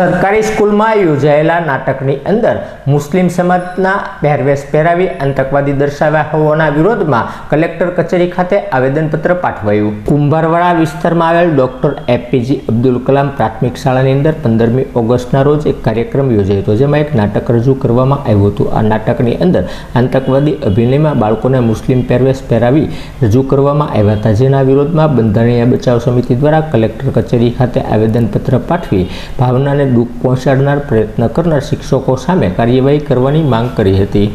સરકારી સ્કૂલમાં યોજાયેલા નાટકની અંદર મુસ્લિમ સમાજના પહેરવેશ પહેરાવી આતંકવાદી દર્શાવ્યા હોવાના વિરોધમાં કલેક્ટર કચેરી ખાતે આવેદનપત્ર પાઠવાયું. કુંભારવાડા વિસ્તારમાં આવેલ ડોક્ટર એપીજી અબ્દુલ કલામ પ્રાથમિક શાળાની અંદર પંદરમી ઓગસ્ટના રોજ એક કાર્યક્રમ યોજાયો હતો. જેમાં એક નાટક રજૂ કરવામાં આવ્યું હતું. આ નાટકની અંદર આતંકવાદી અભિનયમાં બાળકોને મુસ્લિમ પહેરવેશ પહેરાવી રજૂ કરવામાં આવ્યા હતા. જેના વિરોધમાં બંધારણીય બચાવ સમિતિ દ્વારા કલેક્ટર કચેરી ખાતે આવેદનપત્ર પાઠવી ભાવનાને દુઃખ પહોંચાડનાર પ્રયત્ન કરનાર શિક્ષકો સામે કાર્યવાહી કરવાની માંગ કરી હતી.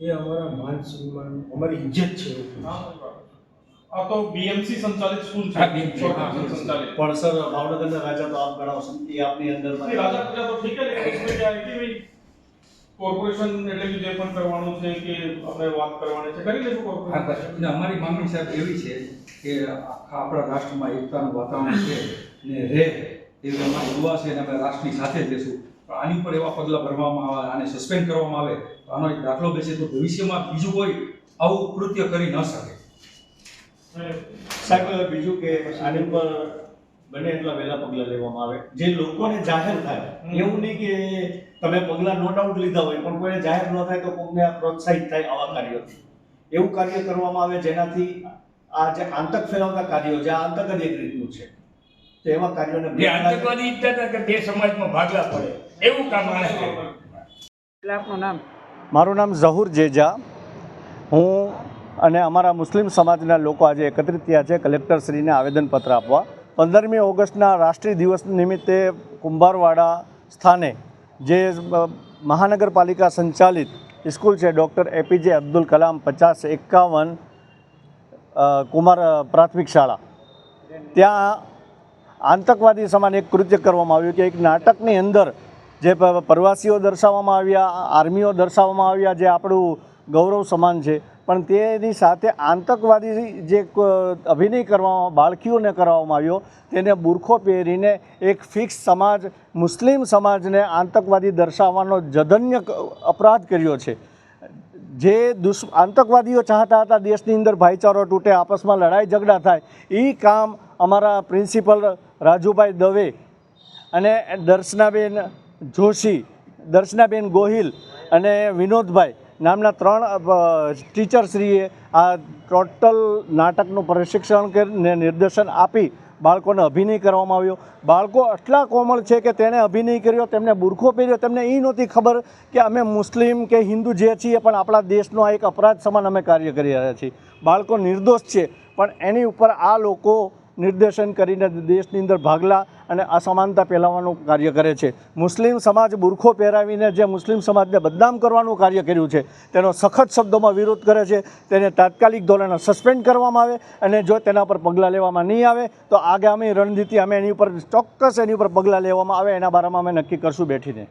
એ અમારા માન અમારી ઇજ્જત છે. આ તો બીએમસી સંચાલિત સ્કૂલ છે. પણ સર ભાવનગરના રાજા તો આપ ગણાવ એ આપની અંદર કોર્પોરેશન એટલે જે પણ કરવાનું છે કે અમે વાત કરવાની છે અમારી માંગણી સાહેબ એવી છે કે આખા આપણા રાષ્ટ્રમાં એકતાનું વાતાવરણ છે ને રહે એવી યુવા છે અને અમે રાષ્ટ્રની સાથે જઈશું પણ આની ઉપર એવા પગલાં ભરવામાં આવે આને સસ્પેન્ડ કરવામાં આવે તો આનો એક દાખલો બેસે તો ભવિષ્યમાં બીજું કોઈ આવું કૃત્ય કરી ન શકે. સાહેબ બીજું કે આની પર બને એટલા વહેલા પગલાં લેવામાં આવે. જે લોકોને જાહેર થાય એવું નહીં કે તમે પગલાં નો ડાઉટ લીધા હોય પણ કોઈને જાહેર ન થાય તો કોઈને આ પ્રોત્સાહિત થાય આવા કાર્યોથી. એવું કાર્ય કરવામાં આવે જેનાથી આ જે આતંક ફેલાવતા કાર્યો જે આતંક જ એક રીતનું છે. તો એવા કાર્યોને જે આતંકવાદી ઈચ્છતા હતા કે બે સમાજમાં ભાગલા પડે એવું કામ આણે છે. એટલે આપનું નામ? મારું નામ ઝહુર જેજા. હું અને અમારા મુસ્લિમ સમાજના લોકો આજે એકત્રિત થયા છે કલેક્ટરશ્રીને આવેદનપત્ર આપવા. પંદરમી ઓગસ્ટના રાષ્ટ્રીય દિવસ નિમિત્તે કુંભારવાડા સ્થાને જે મહાનગરપાલિકા સંચાલિત સ્કૂલ છે ડૉક્ટર એપીજે અબ્દુલ કલામ પચાસ એકાવન કુમાર પ્રાથમિક શાળા. ત્યાં આતંકવાદી સમાન એક કૃત્ય કરવામાં આવ્યું કે એક નાટકની અંદર જે પ્રવાસીઓ દર્શાવવામાં આવ્યા, આર્મીઓ દર્શાવવામાં આવ્યા, જે આપણું ગૌરવ સમાન છે. પણ તેની સાથે આતંકવાદી જે અભિનય કરવામાં, બાળકીઓને કરવામાં આવ્યો, તેને બુરખો પહેરીને એક ફિક્સ સમાજ, મુસ્લિમ સમાજને આતંકવાદી દર્શાવવાનો જધન્ય અપરાધ કર્યો છે. જે દુશ્ આતંકવાદીઓ ચાહતા હતા દેશની અંદર ભાઈચારો તૂટે, આપસમાં લડાઈ ઝઘડા થાય એ કામ અમારા પ્રિન્સિપલ રાજુભાઈ દવે અને દર્શનાબેન જોશી, દર્શનાબેન ગોહિલ અને વિનોદભાઈ નામના ત્રણ ટીચરશ્રીએ આ ટોટલ નાટકનું પ્રશિક્ષણ કરીને નિર્દેશન આપી બાળકોને અભિનય કરવામાં આવ્યો. બાળકો આટલા કોમળ છે કે તેણે અભિનય કર્યો, તેમને બુરખો પહેર્યો. તેમને એ નહોતી ખબર કે અમે મુસ્લિમ કે હિન્દુ જે છીએ, પણ આપણા દેશનો આ એક અપરાધ સમાન અમે કાર્ય કરી રહ્યા છીએ. બાળકો નિર્દોષ છે, પણ એની ઉપર આ લોકો નિર્દેશન કરીને દેશની અંદર ભાગલા અને અસમાનતા ફેલાવવાનું કાર્ય કરે છે. મુસ્લિમ સમાજ બુરખો પહેરાવીને જે મુસ્લિમ સમાજને બદનામ કરવાનું કાર્ય કર્યું છે, તેનો સખત શબ્દોમાં વિરોધ કરે છે, તેને તાત્કાલિક ધોરણે સસ્પેન્ડ કરવામાં આવે અને જો તેના પર પગલાં લેવામાં નહીં આવે, તો આગામી રણનીતિ અમે એની ઉપર ચોક્કસ એની ઉપર પગલાં લેવામાં આવે, એના બારામાં અમે નક્કી કરશું બેઠીને.